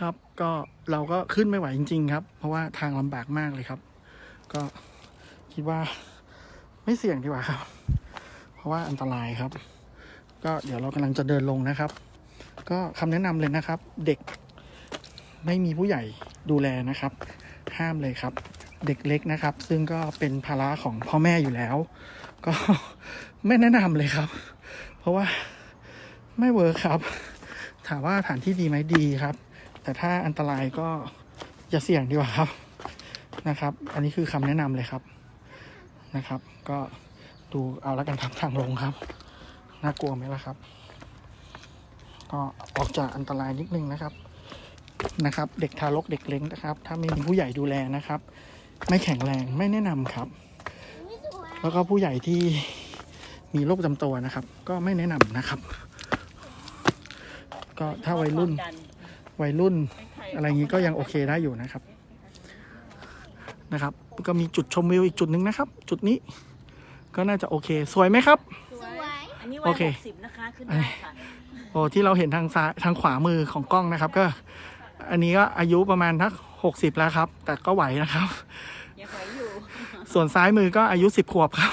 ครับ ก็เราก็ขึ้นไม่ไหวจริง ๆ ครับ เพราะว่าทางลำบากมากเลยครับ ก็คิดว่าไม่เสี่ยงดีกว่าครับ เพราะว่าอันตรายครับ ก็เดี๋ยวเรากำลังจะเดินลงนะครับ ก็คำแนะนำเลยนะครับ เด็กไม่มีผู้ใหญ่ดูแลนะครับ ห้ามเลยครับ เด็กเล็กนะครับ ซึ่งก็เป็นภาระของพ่อแม่อยู่แล้ว ก็ไม่แนะนำเลยครับ เพราะว่าไม่เวิร์คครับ ถามว่าสถานที่ดีไหมดีครับ แต่ถ้าอันตรายก็อย่าเสี่ยงดีกว่าครับนะครับ อันนี้คือคำแนะนำเลยครับนะครับ ก็ดูเอาแล้วกันครับทางลงครับน่ากลัวไหมล่ะครับ ก็ออกจากอันตรายนิดนึงนะครับนะครับ เด็กทารกเด็กเล็กนะครับ ถ้าไม่มีผู้ใหญ่ดูแลนะครับ ไม่แข็งแรงไม่แนะนำครับ แล้วก็ผู้ใหญ่ที่มีโรคประจำตัวนะครับ ก็ไม่แนะนำนะครับ ก็ถ้าวัยรุ่น วัยรุ่นอะไรอย่างนี้ก็ยังโอเคได้อยู่นะครับนะครับ ก็มีจุดชมวิวอีกจุดหนึ่งนะครับ จุดนี้ก็น่าจะโอเคสวยไหมครับ สวย อันนี้โอวัยเคหกสิบนะคะขึ้นได้ค่ะโอ้ที่เราเห็นทางซ้ายทางขวามือของกล้องนะครับ ก็ อันนี้ก็อายุประมาณทักหกสิบแล้วครับ แต่ก็ไหวนะครับยังไหวอยู่ ส่วนซ้ายมือก็อายุสิบขวบครับ